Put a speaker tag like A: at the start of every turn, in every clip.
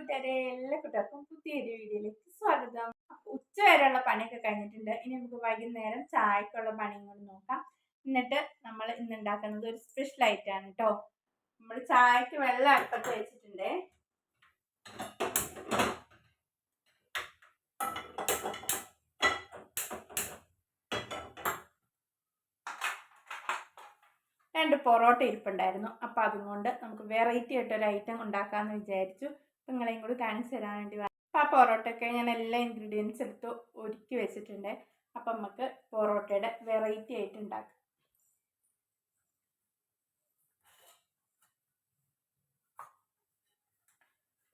A: കൂട്ടുകാരെ എല്ലാ കൂട്ടുകാർക്കും പുതിയൊരു വീഡിയോയിലേക്ക് സ്വാഗതം. ഉച്ച വരെയുള്ള പണിയൊക്കെ കഴിഞ്ഞിട്ടുണ്ട്. ഇനി നമുക്ക് വൈകുന്നേരം ചായക്കുള്ള പണിയും കൂടി നോക്കാം. എന്നിട്ട് നമ്മൾ ഇന്ന് ഉണ്ടാക്കുന്നത് ഒരു സ്പെഷ്യൽ ആയിട്ടാണ് കേട്ടോ നമ്മൾ ചായക്ക് വെള്ളം അടുപ്പത്ത് വെച്ചിട്ടുണ്ട്. രണ്ട് പൊറോട്ട ഇരിപ്പുണ്ടായിരുന്നു. അപ്പോൾ അതുകൊണ്ട് നമുക്ക് വെറൈറ്റി ആയിട്ടൊരു ഐറ്റം ഉണ്ടാക്കാമെന്ന് വിചാരിച്ചു. നിങ്ങളെയും കൂടി കാണിച്ചു തരാൻ വേണ്ടി അപ്പോൾ ആ പൊറോട്ടയൊക്കെ ഞാൻ എല്ലാ ഇൻഗ്രീഡിയൻസ് എടുത്ത് ഒരുക്കി വെച്ചിട്ടുണ്ട്. അപ്പം നമുക്ക് പൊറോട്ടയുടെ വെറൈറ്റി ആയിട്ട് ഉണ്ടാക്കാം.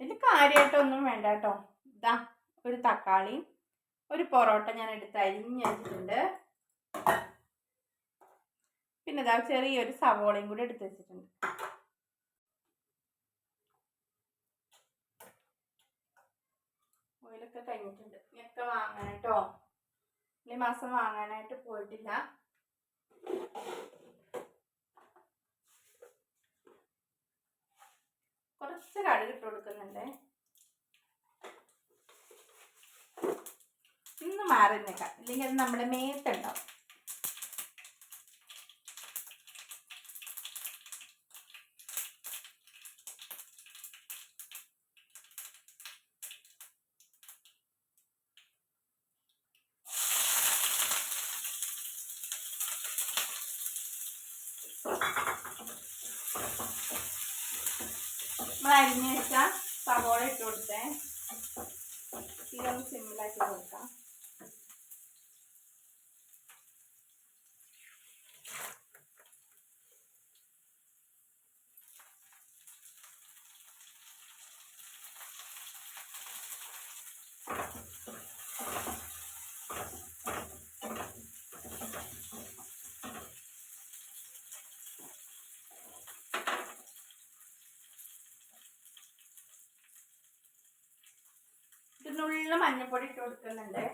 A: ഇതിൽ കാര്യമായിട്ടൊന്നും വേണ്ട കേട്ടോ. ഇതാ ഒരു തക്കാളി ഒരു പൊറോട്ട ഞാൻ എടുത്ത് അരിഞ്ഞ് വെച്ചിട്ടുണ്ട്. പിന്നെ ഇതാ ചെറിയൊരു സവോളയും കൂടി എടുത്ത് വെച്ചിട്ടുണ്ട്. ഓയിലൊക്കെ കഴിഞ്ഞിട്ടുണ്ട്. ഇനിയൊക്കെ വാങ്ങാനായിട്ടോ? ഈ മാസം വാങ്ങാനായിട്ട് പോയിട്ടില്ല. കുറച്ച് കടുക് ഇട്ട് കൊടുക്കുന്നുണ്ട്. ഇന്ന് മാറി നിൽക്കാം ഇല്ലെങ്കിൽ അത് നമ്മുടെ മേത്തുണ്ടാവും നമ്മൾ അരിഞ്ഞ് വെച്ച സവോള ഇട്ട് കൊടുത്തേ ഇതൊന്ന് സിമ്പിളാക്കി കൊടുക്കാം. ഇതിനുള്ള മഞ്ഞപ്പൊടി ഇട്ട് കൊടുക്കുന്നുണ്ട്.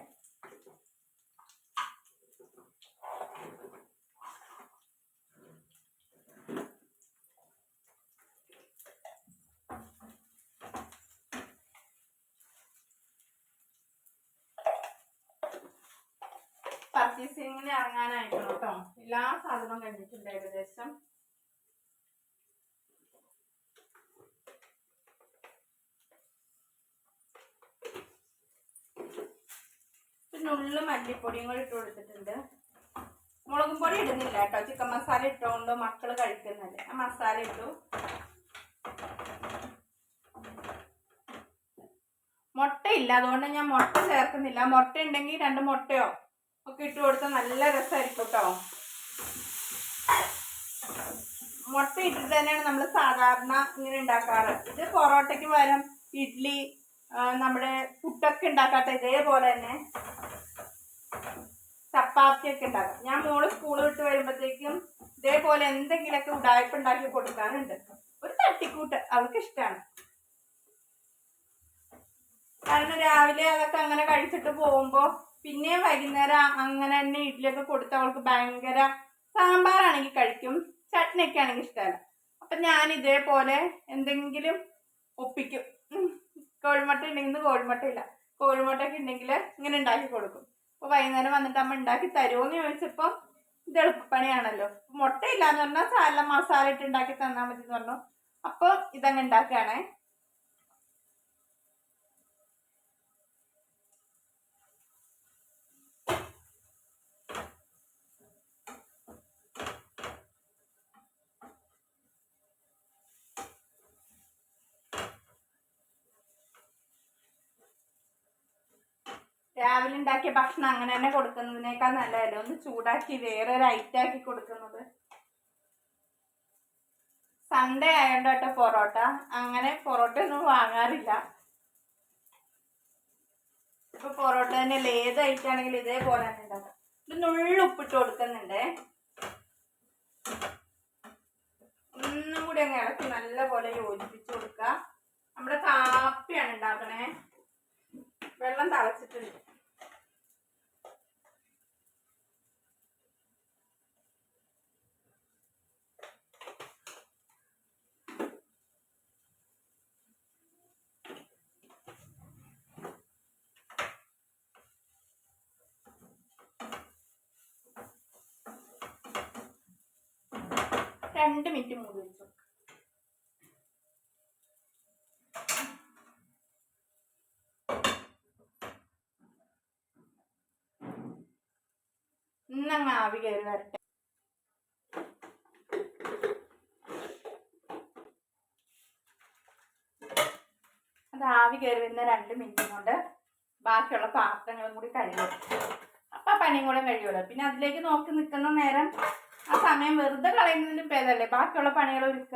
A: പർച്ചേസിങ്ങിന് ഇറങ്ങാനായിട്ടാണ് കേട്ടോ. എല്ലാ സാധനവും കഴിഞ്ഞിട്ടുണ്ട് ഏകദേശം. പിന്നെ ഉള്ളു മല്ലിപ്പൊടിയും കൂടി ഇട്ട് കൊടുത്തിട്ടുണ്ട്. മുളകും പൊടി ഇടുന്നില്ല കേട്ടോ. ചിക്കൻ മസാല ഇട്ടുകൊണ്ട് മക്കൾ കഴിക്കുന്നില്ല ആ മസാല ഇട്ടു. മുട്ട ഇല്ല. അതുകൊണ്ട് ഞാൻ മുട്ട ചേർക്കുന്നില്ല. മുട്ട ഉണ്ടെങ്കിൽ രണ്ട് മുട്ടയോ ഒക്കെ ഇട്ട് കൊടുത്താൽ നല്ല രസമായിരിക്കും കേട്ടോ. മുട്ട ഇട്ടിട്ട് തന്നെയാണ് നമ്മൾ സാധാരണ ഇങ്ങനെ ഉണ്ടാക്കാറ്. ഇത് പൊറോട്ടയ്ക്ക് പകരം ഇഡ്ഡലി നമ്മുടെ പുട്ടൊക്കെ ഉണ്ടാക്കാത്ത ഇതേപോലെ തന്നെ ചപ്പാത്തി ഒക്കെ ഉണ്ടാക്കാം. ഞാൻ മോൾ സ്കൂൾ വിട്ട് വരുമ്പോഴത്തേക്കും ഇതേപോലെ എന്തെങ്കിലുമൊക്കെ ഉടായ്പ ഉണ്ടാക്കി കൊടുക്കാറുണ്ട്. ഒരു തട്ടിക്കൂട്ട് അവർക്ക് ഇഷ്ടമാണ് കാരണം രാവിലെ അതൊക്കെ അങ്ങനെ കഴിച്ചിട്ട് പോകുമ്പോൾ പിന്നെ വൈകുന്നേരം അങ്ങനെ തന്നെ ഇഡ്ഡലിയൊക്കെ കൊടുത്ത് അവൾക്ക് ഭയങ്കര സാമ്പാറാണെങ്കിൽ കഴിക്കും ചട്നിയൊക്കെ ആണെങ്കിൽ ഇഷ്ടമല്ല. അപ്പം ഞാൻ ഇതേപോലെ എന്തെങ്കിലും ഒപ്പിക്കും. കോഴിമുട്ട ഉണ്ടെങ്കിൽ ഇന്ന് കോഴിമുട്ട ഇല്ല. കോഴിമുട്ടയൊക്കെ ഉണ്ടെങ്കിൽ ഇങ്ങനെ ഉണ്ടാക്കി കൊടുക്കും. അപ്പോൾ വൈകുന്നേരം വന്നിട്ട് അമ്മ ഉണ്ടാക്കി തരുമോ എന്ന് ചോദിച്ചപ്പോൾ ഇത് എളുപ്പപ്പണിയാണല്ലോ. മുട്ട ഇല്ലാന്ന് പറഞ്ഞാൽ സാല മസാല ഇട്ട് ഉണ്ടാക്കി തന്നാൽ മതി എന്ന് പറഞ്ഞു. അപ്പോൾ ഇതങ്ങ് ഉണ്ടാക്കുകയാണേ. രാവിലെ ഉണ്ടാക്കിയ ഭക്ഷണം അങ്ങനെ തന്നെ കൊടുക്കുന്നതിനേക്കാൾ നല്ലതല്ലേ? ഒന്ന് ചൂടാക്കി വേറെ ആക്കി കൊടുക്കുന്നത്. സൺഡേ ആയതുകൊണ്ട് കേട്ടോ പൊറോട്ട. അങ്ങനെ പൊറോട്ട ഒന്നും വാങ്ങാറില്ല. ഇപ്പൊ പൊറോട്ട തന്നെ ഏത് ഐറ്റം ആണെങ്കിലും ഇതേപോലെ തന്നെ ഉണ്ടാക്കാം ഇത് നുള്ളു ഉപ്പിട്ട് കൊടുക്കുന്നുണ്ടേ. ഒന്നും കൂടി അങ്ങ് ഇളക്കി നല്ലപോലെ യോജിപ്പിച്ച് കൊടുക്കുക. നമ്മുടെ കാപ്പിയാണ് ഉണ്ടാക്കണേ. വെള്ളം തിളച്ചിട്ടുണ്ട്. രണ്ട് മിനിറ്റ് മൂടി വെച്ചു. ഇന്നങ്ങ് ആവി കയറി വരട്ടെ. അത് ആവി കയറി വരുന്ന രണ്ട് മിനിറ്റ് കൊണ്ട് ബാക്കിയുള്ള പാത്രങ്ങളും കൂടി കഴിയും അപ്പം പനിയും കൂടെ കഴിയുമല്ലോ. പിന്നെ അതിലേക്ക് നോക്കി നിൽക്കുന്ന നേരം ആ സമയം വെറുതെ കളയുന്നതിലും ഭേദമല്ലേ? ബാക്കിയുള്ള പണികൾ ഒരുക്ക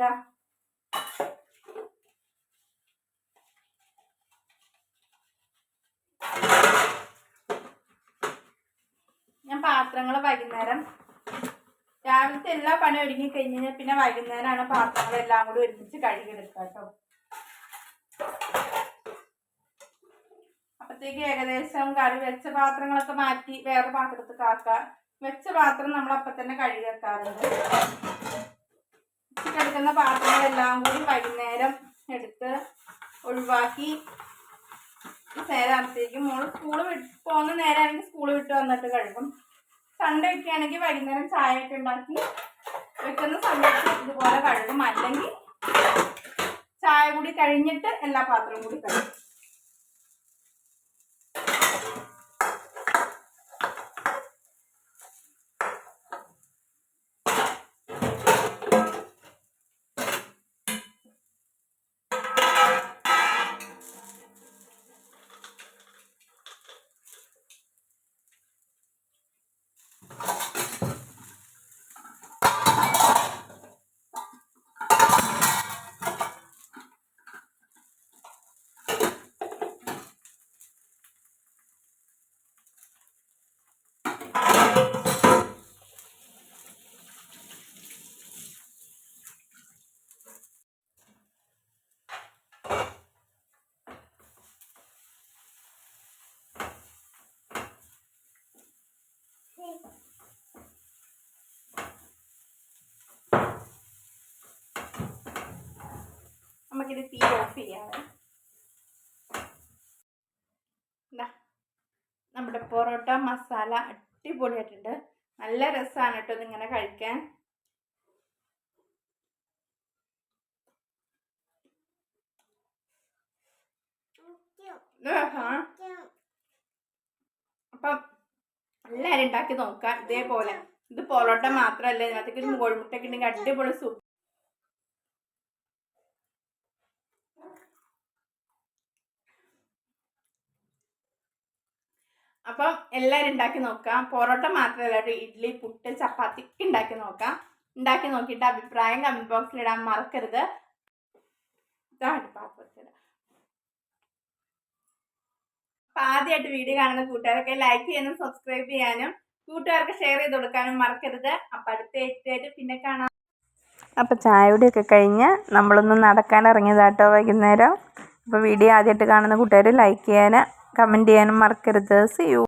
A: ഞാൻ പാത്രങ്ങൾ വൈകുന്നേരം. രാവിലത്തെ എല്ലാ പണിയും ഒരുങ്ങി കഴിഞ്ഞ് കഴിഞ്ഞാൽ പിന്നെ വൈകുന്നേരമാണ് പാത്രങ്ങളെല്ലാം കൂടി ഒരുമിച്ച് കഴുകിയെടുക്കുക കേട്ടോ. അപ്പത്തേക്ക് ഏകദേശം കറി വെച്ച പാത്രങ്ങളൊക്കെ മാറ്റി വേറെ പാത്രത്തിൽ ആക്കുക. വെച്ച പാത്രം നമ്മൾ അപ്പൊ തന്നെ കഴുകി കിടക്കുന്ന പാത്രങ്ങളെല്ലാം കൂടി വൈകുന്നേരം എടുത്ത് ഒഴിവാക്കി നേരത്തേക്ക് മോൾ സ്കൂൾ വിട്ട് പോകുന്ന നേരമാണെങ്കിൽ സ്കൂൾ വിട്ട് വന്നിട്ട് കഴുകും. സൺഡേ ഒക്കെ ആണെങ്കിൽ വൈകുന്നേരം ചായ ഒക്കെ ഉണ്ടാക്കി വെക്കുന്ന സമയത്ത് ഇതുപോലെ കഴുകും. അല്ലെങ്കിൽ ചായ കൂടി കഴിഞ്ഞിട്ട് എല്ലാ പാത്രവും കൂടി കഴുകും. നമുക്കിത് തീ ഓഫ് ചെയ്യാവേ ദാ, നമ്മുടെ പൊറോട്ട മസാല അടിപൊളിയായിട്ടുണ്ട്. നല്ല രസമാണ് കേട്ടോ ഇതിങ്ങനെ കഴിക്കാൻ. അപ്പൊ എല്ലാരും ഉണ്ടാക്കി നോക്കാം. ഇതേപോലെ. ഇത് പൊറോട്ട മാത്രമല്ല ഇതിനകത്തേക്ക് കോഴിമുട്ടൊക്കെ ഉണ്ടെങ്കിൽ അടിപൊളി സൂപ്പ് അപ്പം എല്ലാവരും ഉണ്ടാക്കി നോക്കാം പൊറോട്ട മാത്രമല്ല ഇഡ്ഡലി പുട്ട് ചപ്പാത്തി ഉണ്ടാക്കി നോക്കാം ഉണ്ടാക്കി നോക്കിയിട്ട് അഭിപ്രായം കമന്റ് ബോക്സിൽ ഇടാൻ മറക്കരുത്. അപ്പൊ ആദ്യമായിട്ട് വീഡിയോ കാണുന്ന കൂട്ടുകാരൊക്കെ ലൈക്ക് ചെയ്യാനും സബ്സ്ക്രൈബ് ചെയ്യാനും കൂട്ടുകാർക്ക് ഷെയർ ചെയ്ത് കൊടുക്കാനും മറക്കരുത്. അപ്പൊ അടുത്ത എത്തിയായിട്ട് പിന്നെ കാണാം.
B: അപ്പോൾ ചായയുടെയൊക്കെ കഴിഞ്ഞ് നമ്മളൊന്ന് നടക്കാൻ ഇറങ്ങിയതാട്ടോ വൈകുന്നേരം. അപ്പോൾ വീഡിയോ ആദ്യമായിട്ട് കാണുന്ന കൂട്ടുകാർ ലൈക്ക് ചെയ്യാനും കമന്റ് ചെയ്യാനും മറക്കരുത്. C U